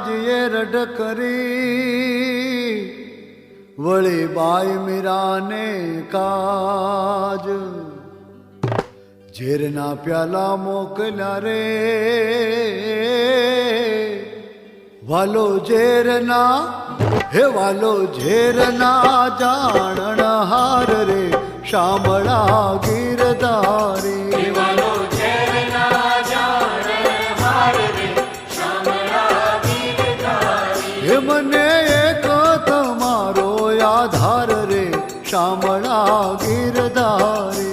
એ રઢ કરી, વળી બાઈ મીરાને કાજ. ઝેરના પ્યાલા મોકલ્યા રે. વાલો ઝેરના, હે વાલો ઝેરના જાણણ હાર રે, શામળા ગીરધારી. હે મને એક તમારો આધાર રે શામળા ગીરધારે.